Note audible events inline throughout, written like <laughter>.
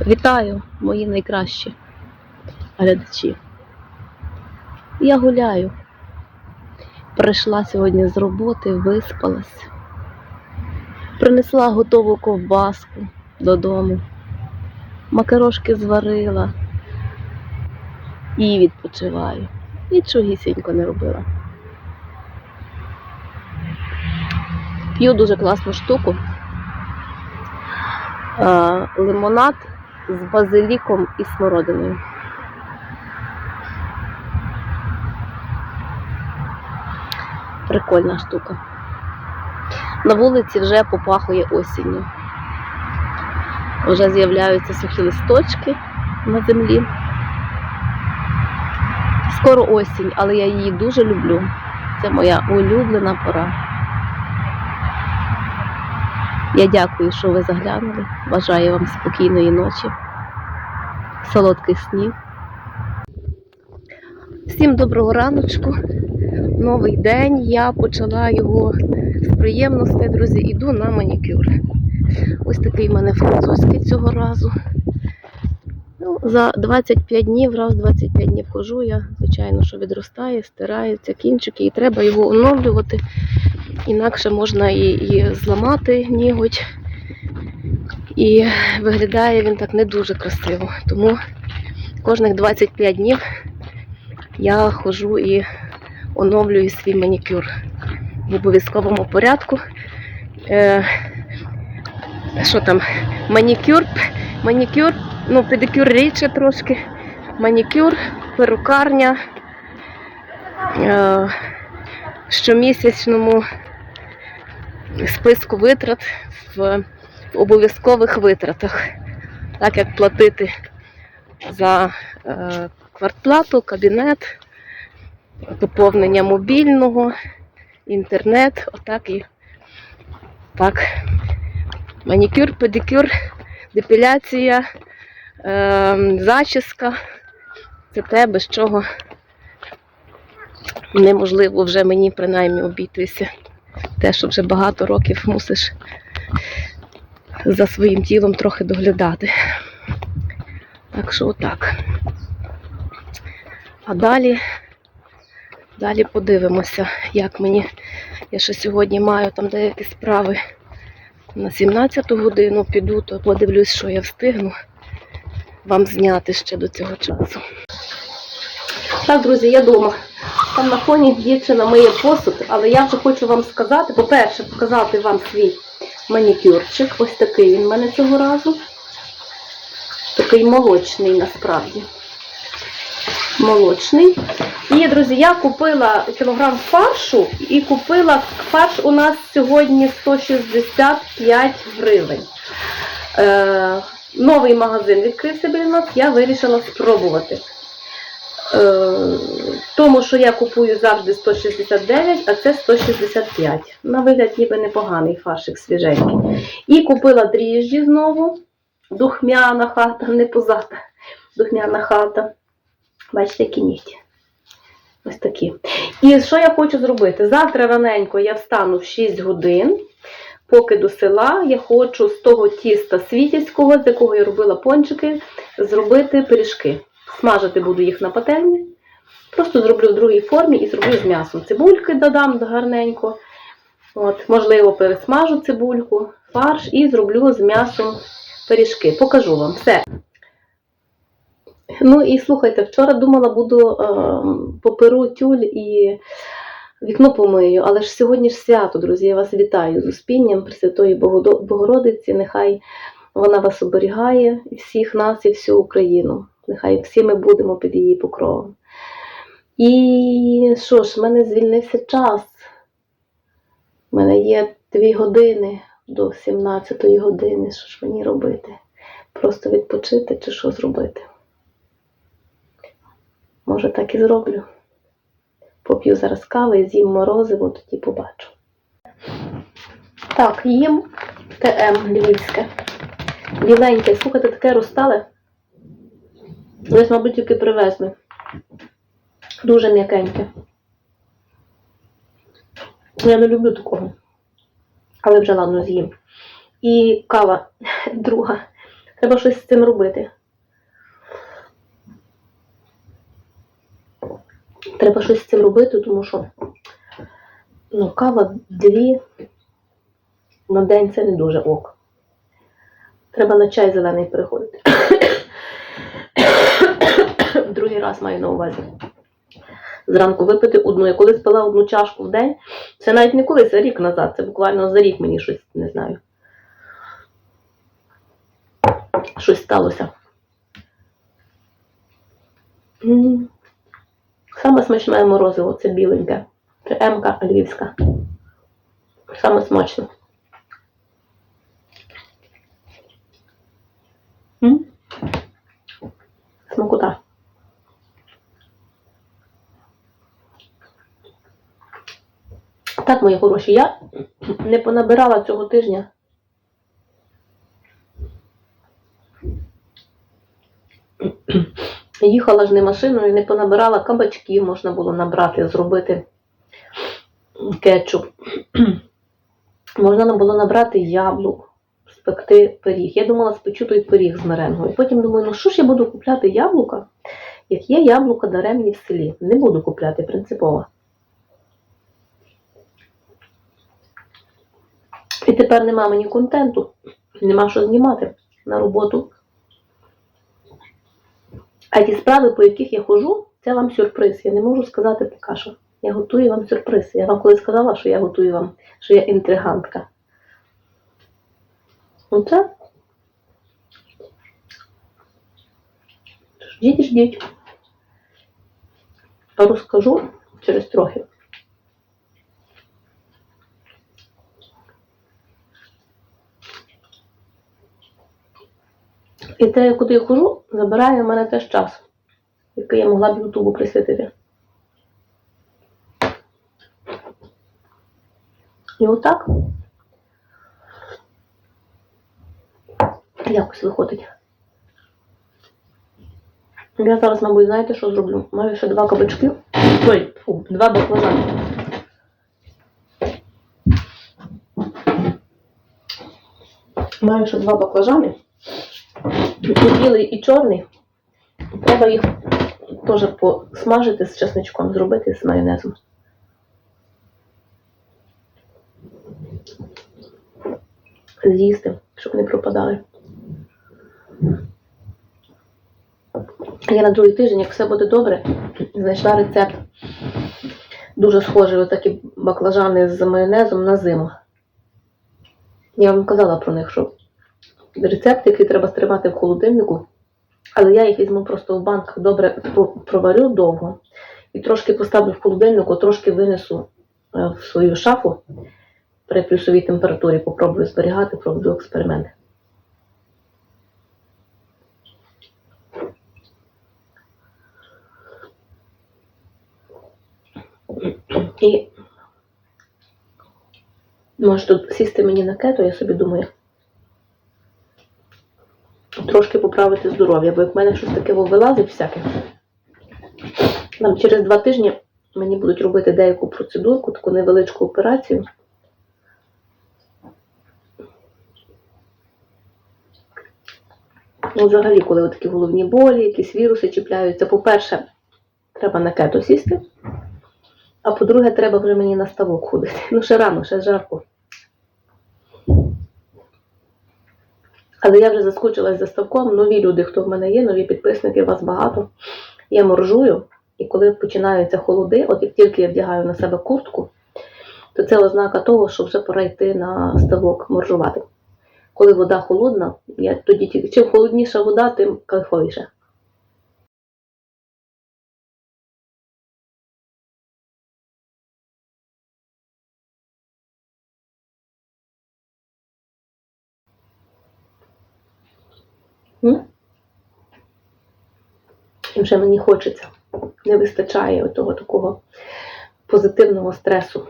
Вітаю, мої найкращі глядачі. Я гуляю. Прийшла сьогодні з роботи, виспалась. Принесла готову ковбаску додому. Макарошки зварила і відпочиваю. Нічогісінько не робила. П'ю дуже класну штуку. Лимонад з базиліком і смородиною. Прикольна штука. На вулиці вже попахує осінню. Вже з'являються сухі листочки на землі. Скоро осінь, але я її дуже люблю. Це моя улюблена пора. Я дякую, що ви заглянули. Бажаю вам спокійної ночі, солодких снів. Всім доброго раночку. Новий день. Я почала його з приємностей, друзі, іду на манікюр. Ось такий в мене французький цього разу. Ну, за 25 днів, раз 25 днів хожу я, звичайно, що відростає, стираються кінчики, і треба його оновлювати. Інакше можна і, і зламати ніготь. І виглядає він так не дуже красиво. Тому кожних 25 днів я ходжу і оновлюю свій манікюр в обов'язковому порядку. Е, що там? Манікюр, манікюр, ну, педикюр рідше трошки, манікюр, перукарня. Е, щомісячному списку витрат в обов'язкових витратах, так як платити за е, квартплату, кабінет, поповнення мобільного, інтернет, отак і так. Манікюр, педикюр, депіляція, е, зачіска. Це те, без чого неможливо вже мені принаймні обійтися. Те, що вже багато років мусиш за своїм тілом трохи доглядати. Так що отак. А далі, далі подивимося, як мені. Я ще сьогодні маю там деякі справи на 17 годину піду, то подивлюсь, що я встигну вам зняти ще до цього часу. Так, друзі, я вдома. Там на фоні дівчина миє посуд, але я вже хочу вам сказати, по-перше, показати вам свій манікюрчик. Ось такий він в мене цього разу. Такий молочний насправді. Молочний. І, друзі, я купила кілограм фаршу і купила фарш у нас сьогодні 165 гривень. Е, новий магазин відкрився біля нас, я вирішила спробувати. Е, тому, що я купую завжди 169, а це 165. На вигляд ніби непоганий фаршик свіженький. І купила дріжджі знову. Духмяна хата, не позата. Духмяна хата. Бачите, які нігті. Ось такі. І що я хочу зробити? Завтра раненько я встану в 6 годин. Поки до села я хочу з того тіста світівського, з якого я робила пончики, зробити пиріжки. Смажити буду їх на пательні. Просто зроблю в другій формі і зроблю з м'ясом. Цибульки додам гарненько. От, можливо, пересмажу цибульку, фарш і зроблю з м'ясом пиріжки. Покажу вам все. Ну і слухайте, вчора думала, буду е, поперу тюль і вікно помию, але ж сьогодні ж свято, друзі. Я вас вітаю з успінням Пресвятої Богородиці. Нехай вона вас оберігає, всіх нас, і всю Україну. Нехай всі ми будемо під її покровом. І що ж, в мене звільнився час. У мене є дві години до 17-ї години. Що ж мені робити? Просто відпочити чи що зробити? Може, так і зроблю. Поп'ю зараз кави, з'їм морозиво, тоді побачу. Так, їм ТМ львівське. Біленьке, слухайте, таке розстале. Десь, мабуть, тільки привезли. Дуже м'якеньке. Я не люблю такого. Але вже ладно з'їм. І кава <laughs> друга. Треба щось з цим робити. Треба щось з цим робити, тому що ну, кава дві на день це не дуже ок. Треба на чай зелений переходити. Другий раз маю на увазі. Зранку випити одну. Я колись пила одну чашку в день. Це навіть не колись, а рік назад. Це буквально за рік мені щось не знаю. Щось сталося. Саме смачне морозиво це біленьке. Це Емка львівська. Саме смачне. Смакота. Так, мої хороші, я не понабирала цього тижня. Їхала ж не машиною, не понабирала кабачків, можна було набрати, зробити кетчуп. Можна було набрати яблук, спекти пиріг. Я думала, спечу той пиріг з меренгою. Потім думаю, ну що ж я буду купляти яблука, як є яблука даремні в селі. Не буду купляти принципово. І тепер нема мені контенту, нема що знімати на роботу. А ті справи, по яких я ходжу, це вам сюрприз. Я не можу сказати поки що. Я готую вам сюрприз. Я вам коли сказала, що я готую вам, що я інтригантка. Оце. Ждіть, ждіть. Розкажу через трохи. І те, куди я хожу, забирає в мене теж час, який я могла б Ютубу присвятити. І отак якось виходить. Я зараз, мабуть, знаєте, що зроблю? Маю ще два кабачки. Ой, фу, два баклажани. Маю ще два баклажани. І білий і чорний. Треба їх теж посмажити з чесничком, зробити з майонезом. З'їсти, щоб не пропадали. Я на другий тиждень, як все буде добре, знайшла рецепт. Дуже схожий, отакі баклажани з майонезом на зиму. Я вам казала про них, що рецепти, які треба стримати в холодильнику, але я їх візьму просто в банк, добре проварю довго і трошки поставлю в холодильнику, трошки винесу е, в свою шафу при плюсовій температурі, попробую зберігати, проведу експеримент. І може тут сісти мені на кето, я собі думаю. Трошки поправити здоров'я, бо як в мене щось таке вилазить всяке. Там через два тижні мені будуть робити деяку процедурку, таку невеличку операцію. Ну, взагалі, коли такі головні болі, якісь віруси чіпляються, по-перше, треба на кето сісти, а по-друге, треба вже мені на ставок ходити. Ну, ще рано, ще жарко. Але я вже заскучилась за ставком. Нові люди, хто в мене є, нові підписники, вас багато. Я моржую, і коли починаються холоди, от як тільки я вдягаю на себе куртку, то це ознака того, що вже пора йти на ставок моржувати. Коли вода холодна, я тоді чим холодніша вода, тим кайфовіше. М? Вже мені хочеться. Не вистачає того такого позитивного стресу.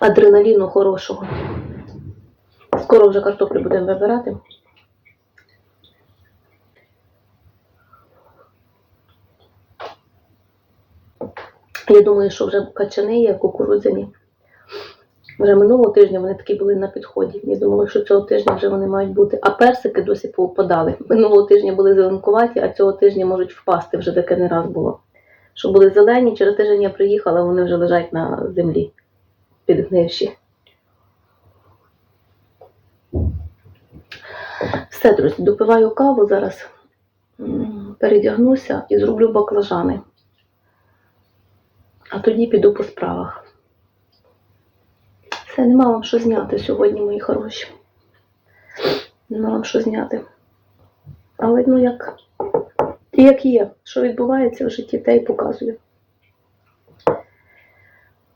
Адреналіну хорошого. Скоро вже картоплю будемо вибирати. Я думаю, що вже качани є кукурудзяні. Вже минулого тижня вони такі були на підході. Я думала, що цього тижня вже вони мають бути. А персики досі повпадали. Минулого тижня були зеленкуваті, а цього тижня можуть впасти. Вже таке не раз було. Що були зелені, через тиждень я приїхала, вони вже лежать на землі підгнивші. Все, друзі, допиваю каву зараз, передягнуся і зроблю баклажани. А тоді піду по справах. Все, нема вам що зняти сьогодні, мої хороші. Нема вам що зняти. Але ну як, як є, що відбувається в житті, те й показую.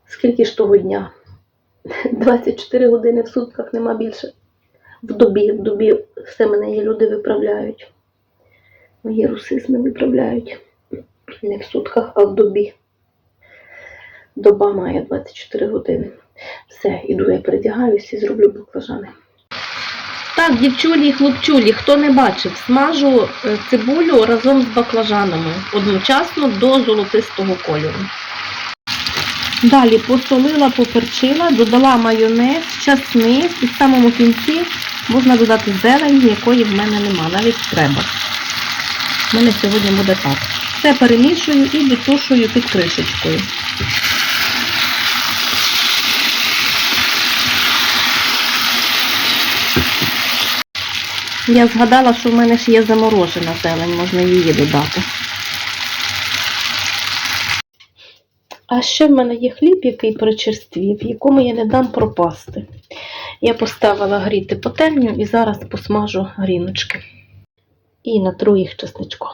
Скільки ж того дня? <laughs> 24 години в сутках нема більше. В добі, в добі все мене є люди виправляють. Мої русизми виправляють. Не в сутках, а в добі. Доба має 24 години. Все, іду я передягаюся і зроблю баклажани. Так, дівчулі і хлопчулі, хто не бачив, смажу е, цибулю разом з баклажанами одночасно до золотистого кольору. Далі посолила, поперчила, додала майонез, часник і в самому кінці можна додати зелень, якої в мене нема, навіть треба. У мене сьогодні буде так. Все перемішую і відтушую під кришечкою. Я згадала, що в мене ж є заморожена зелень, можна її додати. А ще в мене є хліб, який причерствів, якому я не дам пропасти. Я поставила гріти пательню і зараз посмажу гріночки. І натру їх чесничком.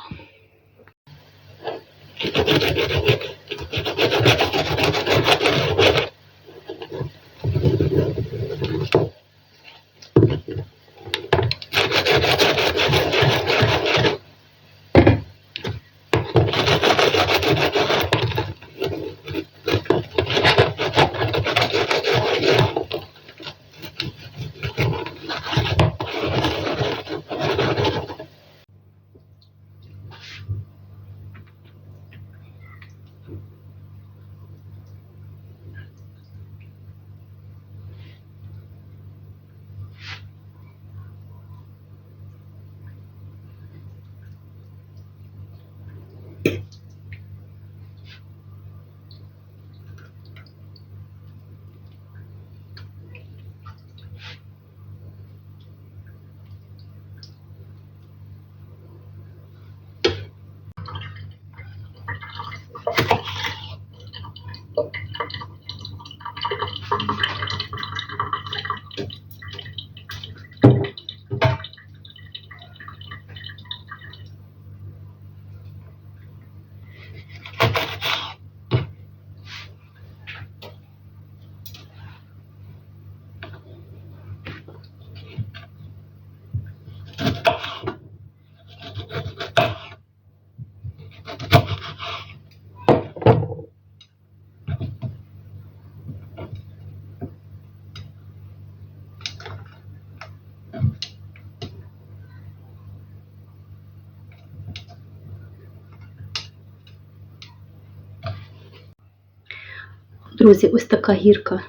Друзі, ось така гірка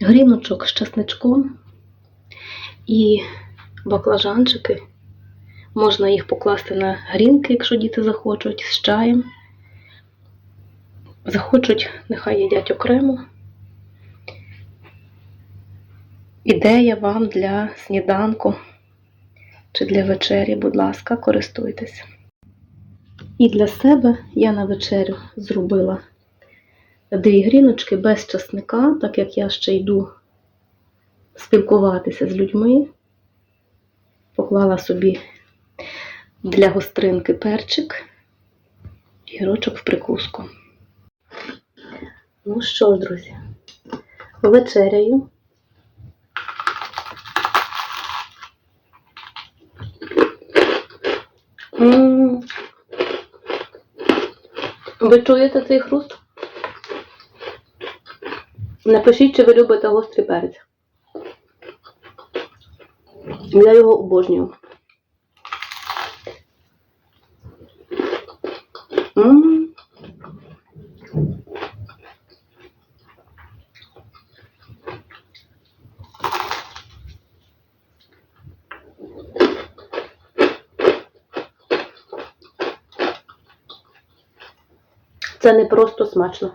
гріночок з часничком і баклажанчики. Можна їх покласти на грінки, якщо діти захочуть, з чаєм. Захочуть, нехай їдять окремо. Ідея вам для сніданку чи для вечері, будь ласка, користуйтесь. І для себе я на вечерю зробила дві гріночки без часника, так як я ще йду спілкуватися з людьми. Поклала собі для гостринки перчик і гірочок в прикуску. Ну що ж, друзі, вечеряю. Ви чуєте цей хруст? Напишіть, чи ви любите гострий перець. Я його обожнюю. М. Це не просто смачно.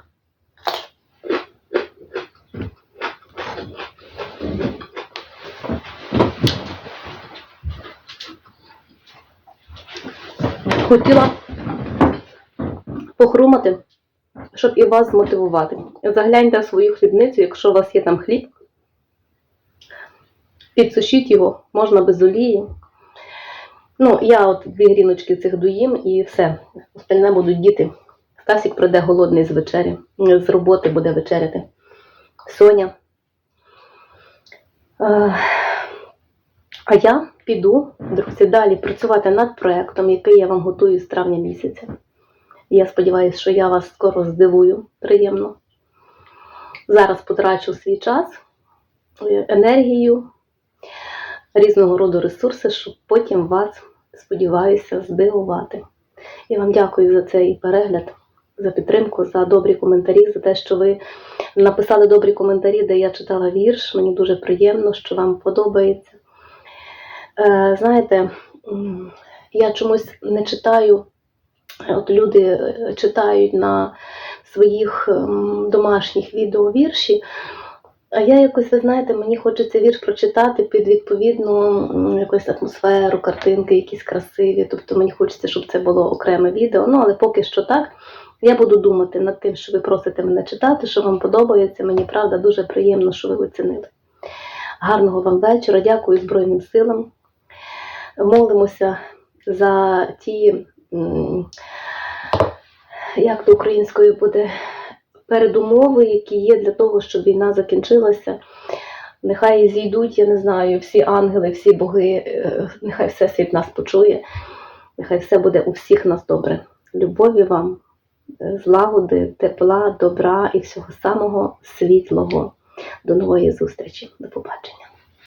Хотіла похрумати, щоб і вас змотивувати. Загляньте в свою хлібницю, якщо у вас є там хліб, підсушіть його, можна без олії. Ну, я от дві гріночки цих доїм і все. Остальне будуть діти. Стасік прийде голодний з вечері, з роботи буде вечеряти. Соня. Е, А я піду, друзі, далі працювати над проєктом, який я вам готую з травня місяця. Я сподіваюся, що я вас скоро здивую приємно. Зараз потрачу свій час, е, енергію, різного роду ресурси, щоб потім вас, сподіваюся, здивувати. Я вам дякую за цей перегляд, за підтримку, за добрі коментарі, за те, що ви написали добрі коментарі, де я читала вірш. Мені дуже приємно, що вам подобається. Е, знаєте, я чомусь не читаю. От люди е, читають на своїх ем, домашніх відео вірші. А я якось, ви знаєте, мені хочеться вірш прочитати під відповідну якусь атмосферу, картинки якісь красиві. Тобто мені хочеться, щоб це було окреме відео. Ну, але поки що так. Я буду думати над тим, що ви просите мене читати, що вам подобається. Мені правда дуже приємно, що ви оцінили. Гарного вам вечора. Дякую Збройним силам. Молимося за ті, як то українською буде, передумови, які є для того, щоб війна закінчилася. Нехай зійдуть, я не знаю, всі ангели, всі боги, е, нехай все світ нас почує, нехай все буде у всіх нас добре. Любові вам, е, злагоди, тепла, добра і всього самого світлого. До нової зустрічі. До побачення.